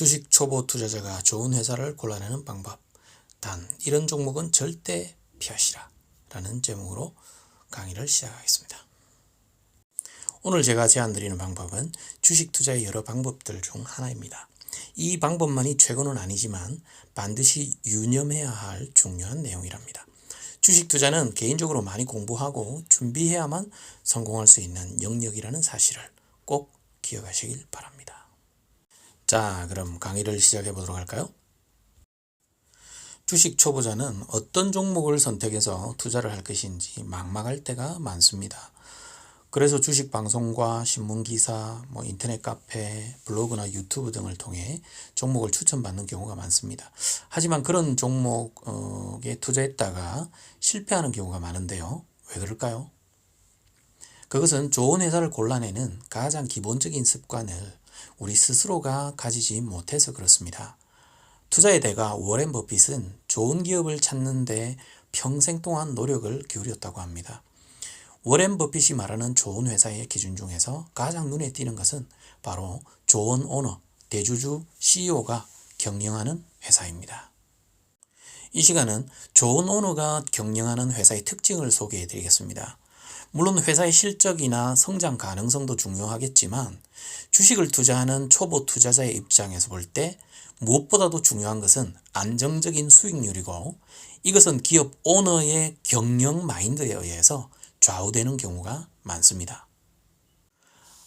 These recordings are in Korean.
주식 초보 투자자가 좋은 회사를 골라내는 방법. 단, 이런 종목은 절대 피하시라. 라는 제목으로 강의를 시작하겠습니다. 오늘 제가 제안드리는 방법은 주식 투자의 여러 방법들 중 하나입니다. 이 방법만이 최고는 아니지만 반드시 유념해야 할 중요한 내용이랍니다. 주식 투자는 개인적으로 많이 공부하고 준비해야만 성공할 수 있는 영역이라는 사실을 꼭 기억하시길 바랍니다. 자, 그럼 강의를 시작해 보도록 할까요? 주식 초보자는 어떤 종목을 선택해서 투자를 할 것인지 막막할 때가 많습니다. 그래서 주식 방송과 신문 기사, 뭐 인터넷 카페, 블로그나 유튜브 등을 통해 종목을 추천받는 경우가 많습니다. 하지만 그런 종목에 투자했다가 실패하는 경우가 많은데요. 왜 그럴까요? 그것은 좋은 회사를 골라내는 가장 기본적인 습관을 우리 스스로가 가지지 못해서 그렇습니다. 투자의 대가 워렌 버핏은 좋은 기업을 찾는데 평생 동안 노력을 기울였다고 합니다. 워렌 버핏이 말하는 좋은 회사의 기준 중에서 가장 눈에 띄는 것은 바로 좋은 오너, 대주주 CEO가 경영하는 회사입니다. 이 시간은 좋은 오너가 경영하는 회사의 특징을 소개해 드리겠습니다. 물론 회사의 실적이나 성장 가능성도 중요하겠지만 주식을 투자하는 초보 투자자의 입장에서 볼 때 무엇보다도 중요한 것은 안정적인 수익률이고 이것은 기업 오너의 경영 마인드에 의해서 좌우되는 경우가 많습니다.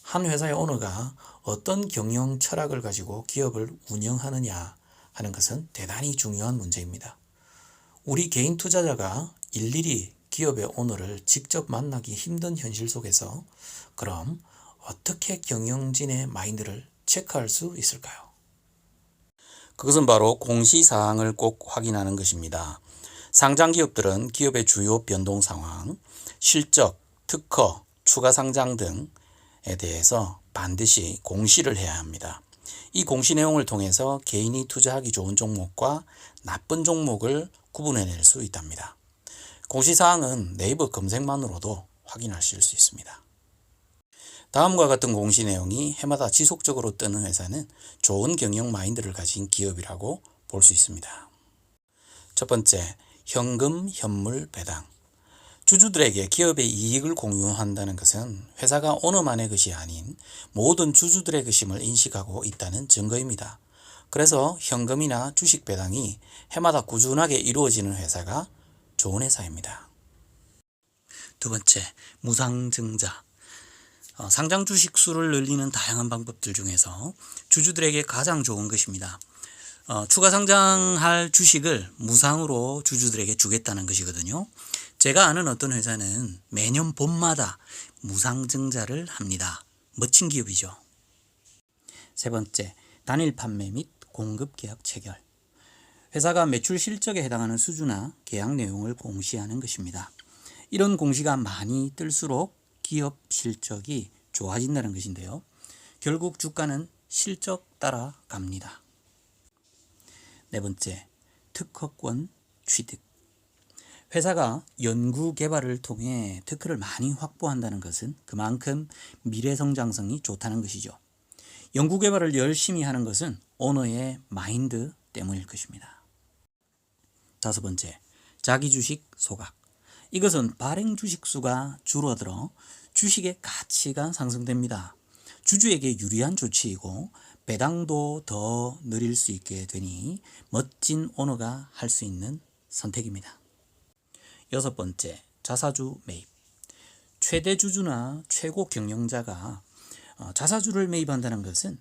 한 회사의 오너가 어떤 경영 철학을 가지고 기업을 운영하느냐 하는 것은 대단히 중요한 문제입니다. 우리 개인 투자자가 일일이 기업의 오너를 직접 만나기 힘든 현실 속에서 그럼 어떻게 경영진의 마인드를 체크할 수 있을까요? 그것은 바로 공시사항을 꼭 확인하는 것입니다. 상장 기업들은 기업의 주요 변동 상황, 실적, 특허, 추가 상장 등에 대해서 반드시 공시를 해야 합니다. 이 공시 내용을 통해서 개인이 투자하기 좋은 종목과 나쁜 종목을 구분해낼 수 있답니다. 공시사항은 네이버 검색만으로도 확인하실 수 있습니다. 다음과 같은 공시 내용이 해마다 지속적으로 뜨는 회사는 좋은 경영 마인드를 가진 기업이라고 볼 수 있습니다. 첫 번째, 현금 현물 배당. 주주들에게 기업의 이익을 공유한다는 것은 회사가 오너만의 것이 아닌 모든 주주들의 것임을 인식하고 있다는 증거입니다. 그래서 현금이나 주식 배당이 해마다 꾸준하게 이루어지는 회사가 좋은 회사입니다. 두 번째, 무상증자. 어, 상장 주식 수를 늘리는 다양한 방법들 중에서 주주들에게 가장 좋은 것입니다. 어, 추가 상장할 주식을 무상으로 주주들에게 주겠다는 것이거든요. 제가 아는 어떤 회사는 매년 봄마다 무상증자를 합니다. 멋진 기업이죠. 세 번째, 단일 판매 및 공급 계약 체결. 회사가 매출 실적에 해당하는 수주나 계약 내용을 공시하는 것입니다. 이런 공시가 많이 뜰수록 기업 실적이 좋아진다는 것인데요. 결국 주가는 실적 따라 갑니다. 네 번째, 특허권 취득. 회사가 연구 개발을 통해 특허를 많이 확보한다는 것은 그만큼 미래 성장성이 좋다는 것이죠. 연구 개발을 열심히 하는 것은 오너의 마인드 때문일 것입니다. 다섯 번째, 자기 주식 소각. 이것은 발행 주식 수가 줄어들어 주식의 가치가 상승됩니다. 주주에게 유리한 조치이고 배당도 더 늘릴 수 있게 되니 멋진 오너가 할 수 있는 선택입니다. 여섯 번째, 자사주 매입. 최대 주주나 최고 경영자가 어, 자사주를 매입한다는 것은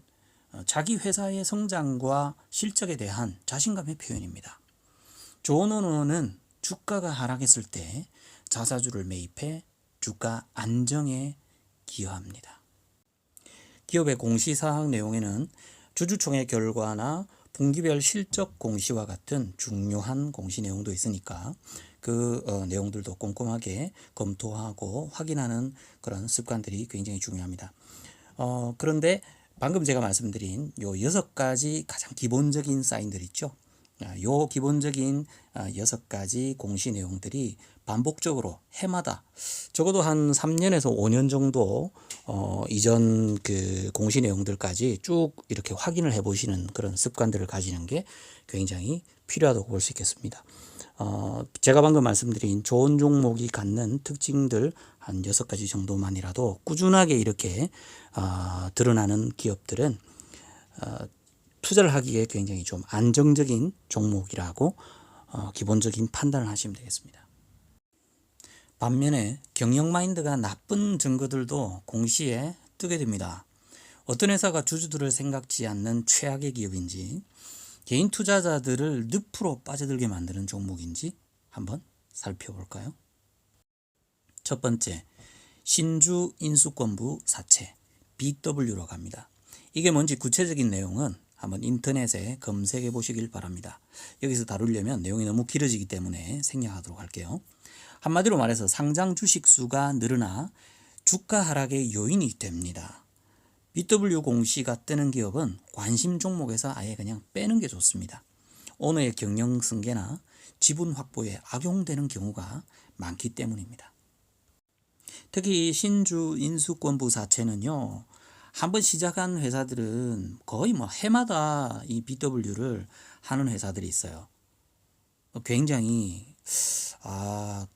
어, 자기 회사의 성장과 실적에 대한 자신감의 표현입니다. 오너는 주가가 하락했을 때 자사주를 매입해 주가 안정에 기여합니다. 기업의 공시사항 내용에는 주주총회 결과나 분기별 실적 공시와 같은 중요한 공시 내용도 있으니까 그 어, 내용들도 꼼꼼하게 검토하고 확인하는 그런 습관들이 굉장히 중요합니다. 어, 그런데 방금 제가 말씀드린 요 여섯 가지 가장 기본적인 사인들 있죠. 아, 요 기본적인 아, 여섯 가지 공시 내용들이 반복적으로 해마다 적어도 한 3년에서 5년 정도 어, 이전 그 공시 내용들까지 쭉 이렇게 확인을 해 보시는 그런 습관들을 가지는 게 굉장히 필요하다고 볼 수 있겠습니다. 어, 제가 방금 말씀드린 좋은 종목이 갖는 특징들 한 여섯 가지 정도만이라도 꾸준하게 이렇게 어, 드러나는 기업들은 어, 투자를 하기에 굉장히 좀 안정적인 종목이라고 어, 기본적인 판단을 하시면 되겠습니다. 반면에 경영 마인드가 나쁜 증거들도 공시에 뜨게 됩니다. 어떤 회사가 주주들을 생각지 않는 최악의 기업인지 개인 투자자들을 늪으로 빠져들게 만드는 종목인지 한번 살펴볼까요? 첫 번째, 신주 인수권부 사채 BW로 갑니다. 이게 뭔지 구체적인 내용은 한번 인터넷에 검색해 보시길 바랍니다. 여기서 다루려면 내용이 너무 길어지기 때문에 생략하도록 할게요. 한마디로 말해서 상장 주식 수가 늘어나 주가 하락의 요인이 됩니다. BW 공시가 뜨는 기업은 관심 종목에서 아예 그냥 빼는 게 좋습니다. 오너의 경영 승계나 지분 확보에 악용되는 경우가 많기 때문입니다. 특히 신주 인수권부 자체는요. 한번 시작한 회사들은 거의 뭐 해마다 이 BW를 하는 회사들이 있어요. 굉장히 아,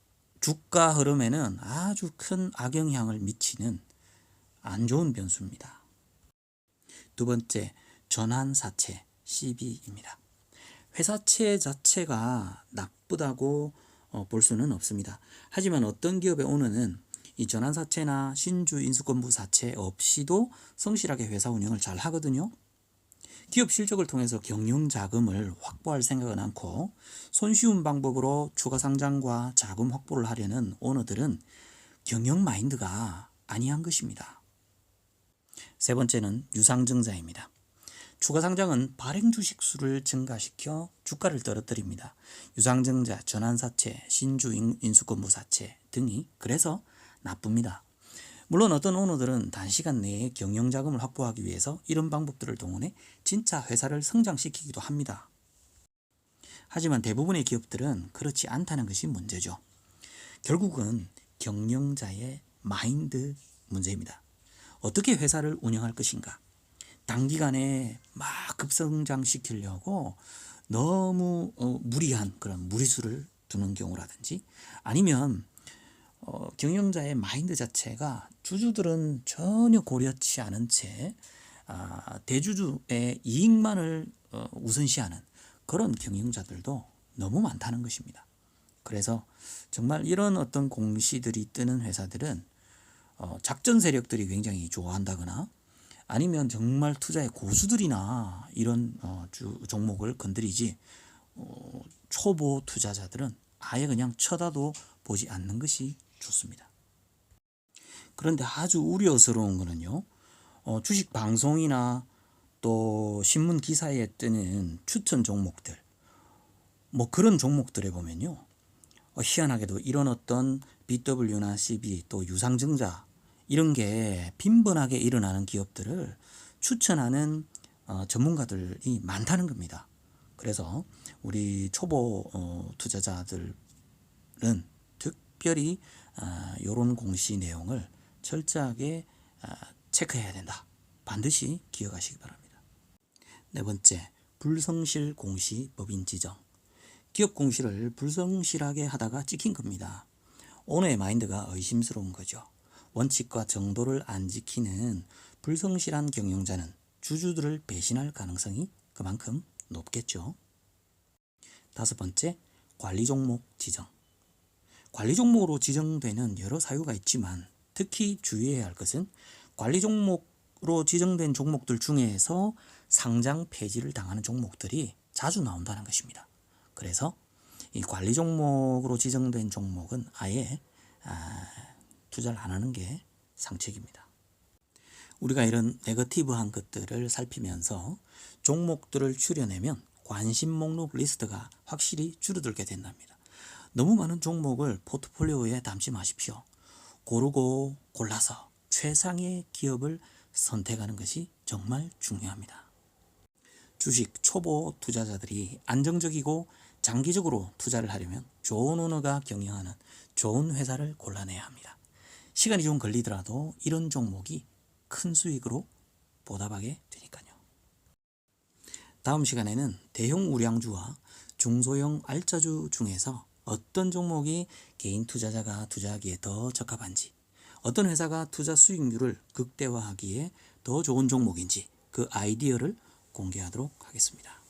주가 흐름에는 아주 큰 악영향을 미치는 안 좋은 변수입니다. 두 번째, 전환사채 CB입니다. 회사채 자체가 나쁘다고 어, 볼 수는 없습니다. 하지만 어떤 기업의 오너는 이 전환사채나 신주 인수권부 사채 없이도 성실하게 회사 운영을 잘 하거든요. 기업 실적을 통해서 경영 자금을 확보할 생각은 않고 손쉬운 방법으로 추가 상장과 자금 확보를 하려는 오너들은 경영 마인드가 아니한 것입니다. 세 번째는 유상증자입니다. 추가 상장은 발행 주식 수를 증가시켜 주가를 떨어뜨립니다. 유상증자, 전환사채, 신주 인수권부 사채 등이 그래서 나쁩니다. 물론 어떤 오너들은 단시간 내에 경영 자금을 확보하기 위해서 이런 방법들을 동원해 진짜 회사를 성장시키기도 합니다. 하지만 대부분의 기업들은 그렇지 않다는 것이 문제죠. 결국은 경영자의 마인드 문제입니다. 어떻게 회사를 운영할 것인가? 단기간에 막 급성장시키려고 너무 어, 무리한 그런 무리수를 두는 경우라든지 아니면 어, 경영자의 마인드 자체가 주주들은 전혀 고려치 않은 채 아, 대주주의 이익만을 어, 우선시하는 그런 경영자들도 너무 많다는 것입니다. 그래서 정말 이런 어떤 공시들이 뜨는 회사들은 어, 작전 세력들이 굉장히 좋아한다거나 아니면 정말 투자의 고수들이나 이런 어, 주, 종목을 건드리지 어, 초보 투자자들은 아예 그냥 쳐다도 보지 않는 것이 좋습니다. 그런데 아주 우려스러운 거는요. 어, 주식 방송이나 또 신문 기사에 뜨는 추천 종목들 뭐 그런 종목들에 보면요. 어, 희한하게도 이런 어떤 BW나 CB 또 유상증자 이런 게 빈번하게 일어나는 기업들을 추천하는 어, 전문가들이 많다는 겁니다. 그래서 우리 초보 어, 투자자들은 특별히 이런 아, 공시 내용을 철저하게 아, 체크해야 된다. 반드시 기억하시기 바랍니다. 네 번째, 불성실 공시 법인 지정. 기업 공시를 불성실하게 하다가 찍힌 겁니다. 오너의 마인드가 의심스러운 거죠. 원칙과 정도를 안 지키는 불성실한 경영자는 주주들을 배신할 가능성이 그만큼 높겠죠. 다섯 번째, 관리 종목 지정. 관리 종목으로 지정되는 여러 사유가 있지만 특히 주의해야 할 것은 관리 종목으로 지정된 종목들 중에서 상장 폐지를 당하는 종목들이 자주 나온다는 것입니다. 그래서 이 관리 종목으로 지정된 종목은 아예 아, 투자를 안 하는 게 상책입니다. 우리가 이런 네거티브한 것들을 살피면서 종목들을 추려내면 관심 목록 리스트가 확실히 줄어들게 된답니다. 너무 많은 종목을 포트폴리오에 담지 마십시오. 고르고 골라서 최상의 기업을 선택하는 것이 정말 중요합니다. 주식 초보 투자자들이 안정적이고 장기적으로 투자를 하려면 좋은 오너가 경영하는 좋은 회사를 골라내야 합니다. 시간이 좀 걸리더라도 이런 종목이 큰 수익으로 보답하게 되니까요. 다음 시간에는 대형 우량주와 중소형 알짜주 중에서 어떤 종목이 개인 투자자가 투자하기에 더 적합한지, 어떤 회사가 투자 수익률을 극대화하기에 더 좋은 종목인지 그 아이디어를 공개하도록 하겠습니다.